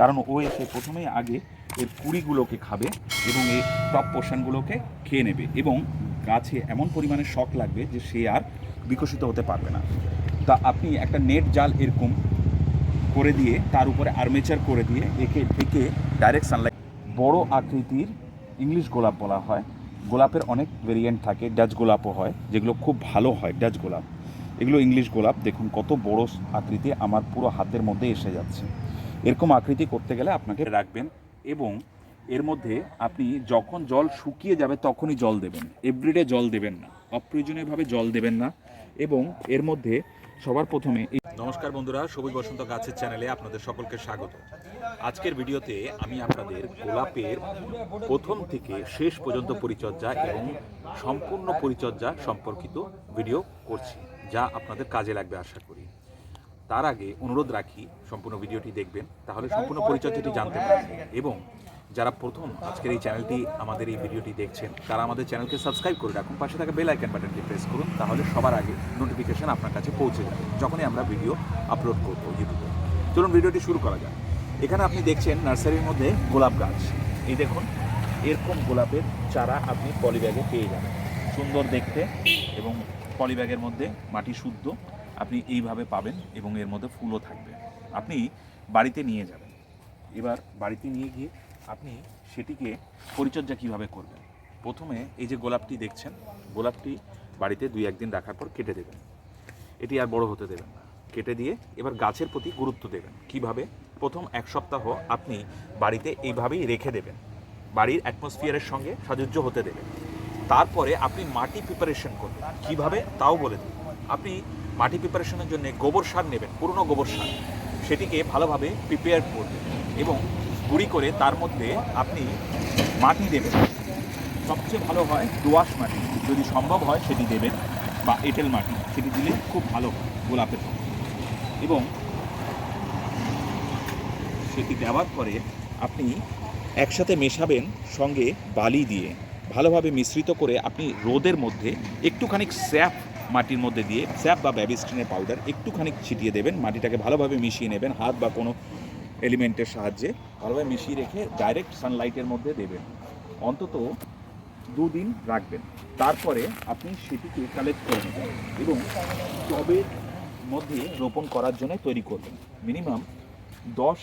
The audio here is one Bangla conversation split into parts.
কারণ ও এসে প্রথমেই আগে এর কুড়িগুলোকে খাবে এবং এই টপ পোর্শনগুলোকে খেয়ে নেবে এবং গাছে এমন পরিমাণে শক লাগবে যে সে আর বিকশিত হতে পারবে না। তা আপনি একটা নেট জাল এরকম করে দিয়ে তার উপরে আর্মেচার করে দিয়ে একে ঢেকে ডাইরেক্ট সানলাইট বড় আকৃতির ইংলিশ গোলাপ বলা হয়। গোলাপের অনেক ভেরিয়েন্ট থাকে ডাচ গোলাপও হয়, যেগুলো খুব ভালো হয় ডাচ গোলাপ। এগুলো ইংলিশ গোলাপ, দেখুন কত বড় আকৃতি আমার পুরো হাতের মধ্যে এসে যাচ্ছে। এরকম আকৃতি করতে গেলে আপনাকে রাখবেন এবং এর মধ্যে আপনি যখন জল শুকিয়ে যাবে তখনই জল দেবেন। এভরিডে জল দেবেন না। অপ্রয়োজনীয়ভাবে জল দেবেন না এবং এর মধ্যে সবার প্রথমে নমস্কার বন্ধুরা, সবুজ বসন্ত গাছের চ্যানেলে আপনাদের সকলকে স্বাগত। আজকের ভিডিওতে আমি আপনাদের গোলাপের প্রথম থেকে শেষ পর্যন্ত পরিচর্যা এবং সম্পূর্ণ পরিচর্যা সম্পর্কিত ভিডিও করছি, যা আপনাদের কাজে লাগবে আশা করি। তার আগে অনুরোধ রাখি সম্পূর্ণ ভিডিওটি দেখবেন তাহলে সম্পূর্ণ পরিচর্যাটি জানতে পারবেন। এবং যারা প্রথম আজকের এই চ্যানেলটি আমাদের এই ভিডিওটি দেখছেন তারা আমাদের চ্যানেলকে সাবস্ক্রাইব করে রাখুন। পাশে থাকা বেল আইকন বাটনটি প্রেস করুন তাহলে সবার আগে নোটিফিকেশন আপনার কাছে পৌঁছে যাবে যখনই আমরা ভিডিও আপলোড করব ইউটিউবে। চলুন ভিডিওটি শুরু করা যাক। এখানে আপনি দেখছেন নার্সারির মধ্যে গোলাপ গাছ। এই দেখুন এরকম গোলাপের চারা আপনি পলিব্যাগে পেয়ে যাবেন। সুন্দর দেখতে এবং পলিব্যাগের মধ্যে মাটি শুদ্ধ। আপনি এইভাবে পাবেন এবং এর মধ্যে ফুলও থাকবে। আপনি বাড়িতে নিয়ে যাবেন। এবার বাড়িতে নিয়ে গিয়ে আপনি সেটিকে পরিচর্যা কীভাবে করবেন? প্রথমে এই যে গোলাপটি দেখছেন, গোলাপটি বাড়িতে দুই একদিন রাখার পর কেটে দেবেন। এটি আর বড় হতে দেবেন না। কেটে দিয়ে এবার গাছের প্রতি গুরুত্ব দেবেন। কীভাবে? প্রথম এক সপ্তাহ আপনি বাড়িতে এইভাবেই রেখে দেবেন। বাড়ির অ্যাটমসফিয়ারের সঙ্গে সাজুজ্য হতে দেবেন। তারপরে আপনি মাটি প্রিপারেশন করবেন। কীভাবে? তাও বলে দেবেন আপনি মাটি প্রিপারেশনের জন্য গোবর সার নেবেন, পুরনো গোবর সার। সেটিকে ভালোভাবে প্রিপেয়ার করবেন এবং গুঁড়ি করে তার মধ্যে আপনি মাটি দেবেন। সবচেয়ে ভালো হয় দোআঁশ মাটি। যদি সম্ভব হয় সেটি দেবেন বা এঁটেল মাটি, সেটি দিলে খুব ভালো গোলাপের। এবং সেটি দেওয়ার পরে আপনি একসাথে মেশাবেন সঙ্গে বালি দিয়ে। ভালোভাবে মিশ্রিত করে আপনি রোদের মধ্যে একটুখানি স্যাপ মাটির মধ্যে দিয়ে স্যাপ বা ব্যাবিস্ট্রিনের পাউডার একটুখানি ছিটিয়ে দেবেন। মাটিটাকে ভালোভাবে মিশিয়ে নেবেন, হাত বা কোনো এলিমেন্টের সাহায্যে। ভালোভাবে মিশিয়ে রেখে ডাইরেক্ট সানলাইটের মধ্যে দেবেন। অন্তত দুদিন রাখবেন। তারপরে আপনি সেটিকে কালেক্ট করে নেবেন এবং টবের মধ্যে রোপণ করার জন্য তৈরি করবেন। মিনিমাম দশ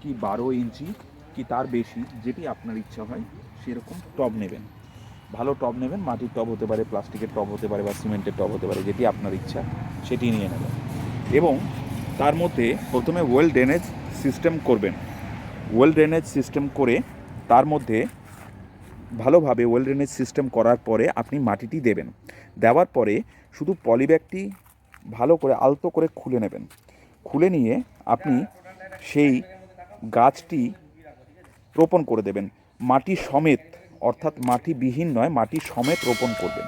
কি বারো ইঞ্চি কি তার বেশি যেটি আপনার ইচ্ছা হয় সেরকম টব নেবেন। ভালো টব নেবেন, মাটির টব হতে পারে, প্লাস্টিকের টব হতে পারে বা সিমেন্টের টব হতে পারে, যেটি আপনার ইচ্ছা, সেটি নিয়ে নেবেন। এবং তার মধ্যে প্রথমে ওয়েল ড্রেনেজ সিস্টেম করবেন। ওয়েল ড্রেনেজ সিস্টেম করে তার মধ্যে ভালোভাবে ওয়েল ড্রেনেজ সিস্টেম করার পরে আপনি মাটিটি দেবেন। দেওয়ার পরে শুধু পলিব্যাগটি ভালো করে আলতো করে খুলে নেবেন। খুলে নিয়ে আপনি সেই গাছটি রোপণ করে দেবেন। মাটি সমেত অর্থাৎ মাটিবিহীন নয়, মাটি সমেত রোপণ করবেন।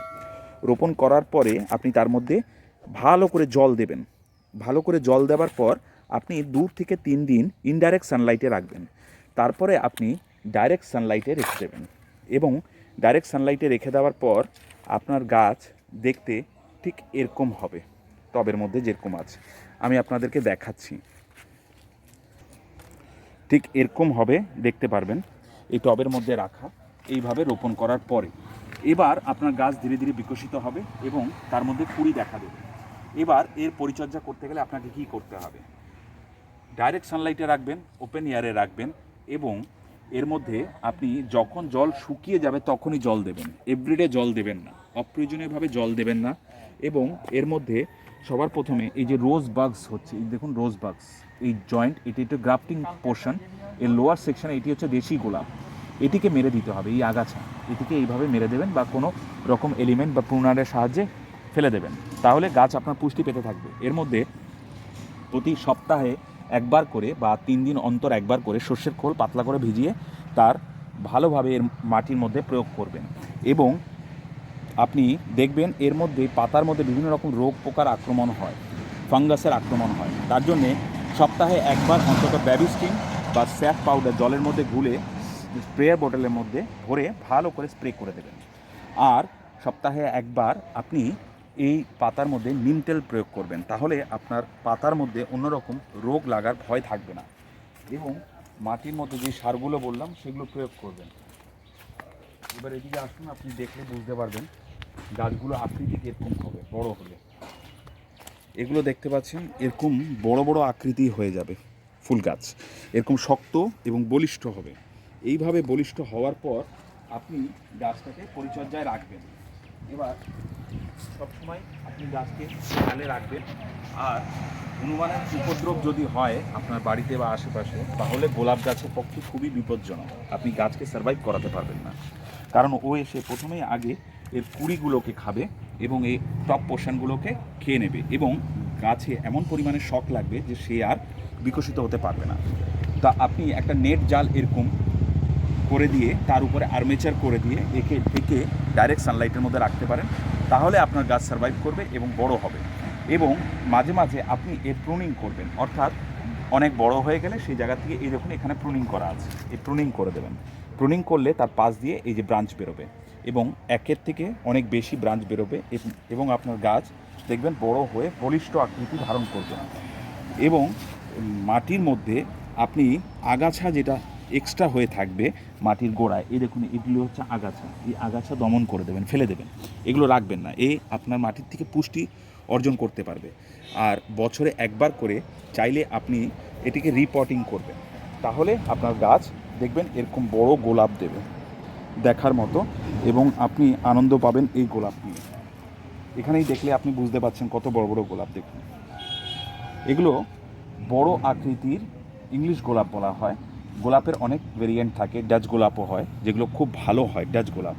রোপণ করার পরে আপনি তার মধ্যে ভালো করে জল দেবেন। ভালো করে জল দেওয়ার পর আপনি দু থেকে তিন দিন ইনডাইরেক্ট সানলাইটে রাখবেন। তারপরে আপনি ডাইরেক্ট সানলাইটে রেখে দেবেন এবং ডাইরেক্ট সানলাইটে রেখে দেওয়ার পর আপনার গাছ দেখতে ঠিক এরকম হবে, টবের মধ্যে যেরকম আছে। আমি আপনাদেরকে দেখাচ্ছি। ঠিক এরকম হবে, দেখতে পারবেন। এই টবের মধ্যে রাখা। এইভাবে রোপণ করার পরে এবার আপনার গাছ ধীরে ধীরে বিকশিত হবে এবং তার মধ্যে কুড়ি দেখা দেবে। এবার এর পরিচর্যা করতে গেলে আপনাকে কি করতে হবে? ডাইরেক্ট সানলাইটে রাখবেন ওপেন এয়ারে রাখবেন এবং এর মধ্যে আপনি যখন জল শুকিয়ে যাবে তখনই জল দেবেন। এভরিডে জল দেবেন না। অপ্রয়োজনীয়ভাবে জল দেবেন না এবং এর মধ্যে সবার প্রথমে এই যে রোজ বাগস হচ্ছে, এই দেখুন রোজ বাগস এই জয়েন্ট এটি একটু গ্রাফটিং পোর্শন এর লোয়ার সেকশনে এটি হচ্ছে দেশি গোলাপ। এটিকে মেরে দিতে হবে, এই আগাছা। এটিকে এইভাবে মেরে দেবেন বা কোনো রকম এলিমেন্ট বা প্রুনারের সাহায্যে ফেলে দেবেন। তাহলে গাছ আপনার পুষ্টি পেতে থাকবে। এর মধ্যে প্রতি সপ্তাহে একবার করে বা তিন দিন অন্তর একবার করে সর্ষের খোল পাতলা করে ভিজিয়ে তার ভালোভাবে এর মাটির মধ্যে প্রয়োগ করবেন। এবং আপনি দেখবেন এর মধ্যে পাতার মধ্যে বিভিন্ন রকম রোগ পোকার আক্রমণ হয়, ফাঙ্গাসের আক্রমণ হয়। তার জন্যে সপ্তাহে একবার অন্তত ব্যাবিস্টিন বা স্যাফ পাউডার জলের মধ্যে গুলে স্প্রেয়ার বোতলের মধ্যে ভরে ভালো করে স্প্রে করে দেবেন। আর সপ্তাহে একবার আপনি এই পাতার মধ্যে নিম তেল প্রয়োগ করবেন, তাহলে আপনার পাতার মধ্যে অন্যরকম রোগ লাগার ভয় থাকবে না। এবং মাটির মধ্যে যে সারগুলো বললাম, সেগুলো প্রয়োগ করবেন। এবার এদিকে আসুন, আপনি দেখলে বুঝতে পারবেন গাছগুলো আকৃতি এরকম হবে, বড় হলে এগুলো দেখতে পাচ্ছেন, এরকম বড় বড় আকৃতি হয়ে যাবে ফুল গাছ। এরকম শক্ত এবং বলিষ্ঠ হবে। এইভাবে বলিষ্ঠ হওয়ার পর আপনি গাছটাকে পরিচর্যায় রাখবেন। এবার সবসময় আপনি গাছকে খেয়ালে রাখবেন। আর হনুমানের উপদ্রব যদি হয় আপনার বাড়িতে বা আশেপাশে, তাহলে গোলাপ গাছের পক্ষে খুবই বিপজ্জনক। আপনি গাছকে সার্ভাইভ করাতে পারবেন না। কারণ ও এসে প্রথমেই আগে এর কুড়িগুলোকে খাবে এবং এই টপ পোর্শনগুলোকে খেয়ে নেবে এবং গাছে এমন পরিমাণে শখ লাগবে যে সে আর বিকশিত হতে পারবে না। তা আপনি একটা নেট জাল এরকম করে দিয়ে, তার উপরে আর্মেচার করে দিয়ে একে ঢেকে ডাইরেক্ট সানলাইটের মধ্যে রাখতে পারেন। তাহলে আপনার গাছ সার্ভাইভ করবে এবং বড় হবে। এবং মাঝে মাঝে আপনি এর প্রুনিং করবেন। অর্থাৎ অনেক বড় হয়ে গেলে সেই জায়গা থেকে এই দেখুন এখানে প্রুনিং করা আছে। এই প্রুনিং করে দেবেন। প্রুনিং করলে তার পাশ দিয়ে এই যে ব্রাঞ্চ বেরোবে। এবং একের থেকে অনেক বেশি ব্রাঞ্চ বেরোবে এবং- আপনার গাছ দেখবেন বড় হয়ে বলিষ্ঠ আকৃতি ধারণ করবে এবং মাটির মধ্যে আপনি আগাছা যেটা এক্সট্রা হয়ে থাকবে মাটির গোড়ায়। এই দেখুন, এগুলো হচ্ছে আগাছা। এই আগাছা দমন করে দেবেন, ফেলে দেবেন। এগুলো রাখবেন না। এ আপনার মাটির থেকে পুষ্টি অর্জন করতে পারবে। আর বছরে একবার করে চাইলে আপনি এটিকে রিপোর্টিং করবেন। তাহলে আপনার গাছ, দেখবেন এরকম বড় গোলাপ দেবে দেখার মতো এবং আপনি আনন্দ পাবেন এই গোলাপ নিয়ে। এখানেই দেখলে আপনি বুঝতে পারছেন কত বড় বড় গোলাপ দেখুন। এগুলো বড় আকৃতির ইংলিশ গোলাপ বলা হয়। গোলাপের অনেক ভেরিয়েন্ট থাকে ডাচ গোলাপও হয়, যেগুলো খুব ভালো হয় ডাচ গোলাপ।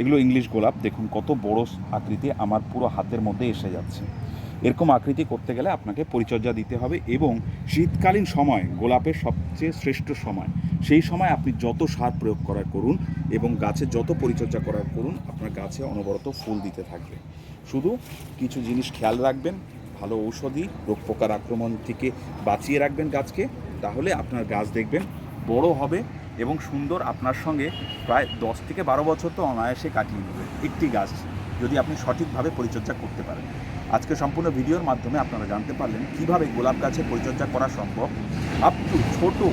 এগুলো ইংলিশ গোলাপ, দেখুন কত বড় আকৃতি আমার পুরো হাতের মধ্যে এসে যাচ্ছে। এরকম আকৃতি করতে গেলে আপনাকে পরিচর্যা দিতে হবে এবং শীতকালীন সময় গোলাপের সবচেয়ে শ্রেষ্ঠ সময়, সেই সময় আপনি যত সার প্রয়োগ করার করুন এবং গাছে যত পরিচর্যা করার করুন, আপনার গাছে অনবরত ফুল দিতে থাকবে। শুধু কিছু জিনিস খেয়াল রাখবেন, ভালো ঔষধি, রোগ পোকার আক্রমণ থেকে বাঁচিয়ে রাখবেন গাছকে, তাহলে আপনার গাছ দেখবেন বড় হবে এবং সুন্দর আপনার সঙ্গে প্রায় দশ থেকে বারো বছর তো অনায়াসে কাটিয়ে নেবে একটি গাছ, যদি আপনি সঠিকভাবে পরিচর্যা করতে পারেন। আজকে সম্পূর্ণ ভিডিওর মাধ্যমে আপনারা জানতে পারলেন কীভাবে গোলাপ গাছের পরিচর্যা করা সম্ভব। আপ টু ছোটো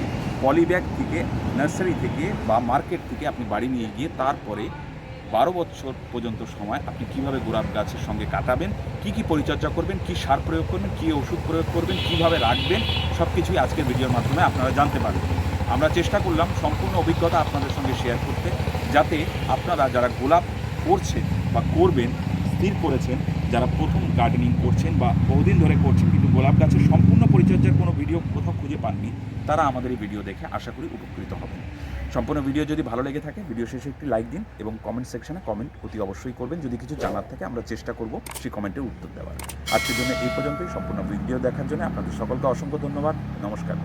পলিব্যাগ থেকে, নার্সারি থেকে বা মার্কেট থেকে আপনি বাড়ি নিয়ে গিয়ে তারপরে বারো বছর পর্যন্ত সময় আপনি কীভাবে গোলাপ গাছের সঙ্গে কাটাবেন, কি কি পরিচর্যা করবেন, কি সার প্রয়োগ করবেন, কি ওষুধ প্রয়োগ করবেন, কীভাবে রাখবেন সব কিছুই আজকের ভিডিওর মাধ্যমে আপনারা জানতে পারবেন। আমরা চেষ্টা করলাম সম্পূর্ণ অভিজ্ঞতা আপনাদের সঙ্গে শেয়ার করতে, যাতে আপনারা যারা গোলাপ করছেন বা করবেন, স্থির করেছেন, যারা প্রথম গার্ডেনিং করছেন বা বহুদিন ধরে করছেন, কিন্তু গোলাপ গাছের সম্পূর্ণ পরিচর্যার কোনো ভিডিও কোথাও খুঁজে পাননি, তারা আমাদের এই ভিডিও দেখে আশা করি উপকৃত হবেন। সম্পূর্ণ ভিডিও যদি ভালো লেগে থাকে ভিডিও শেষে একটি লাইক দিন এবং কমেন্ট সেকশনে কমেন্ট অতি অবশ্যই করবেন। যদি কিছু জানার থাকে, আমরা চেষ্টা করব সেই কমেন্টের উত্তর দেওয়ার। আজকের জন্য এই পর্যন্তই। সম্পূর্ণ ভিডিও দেখার জন্য আপনাদের সকলকে অসংখ্য ধন্যবাদ। নমস্কার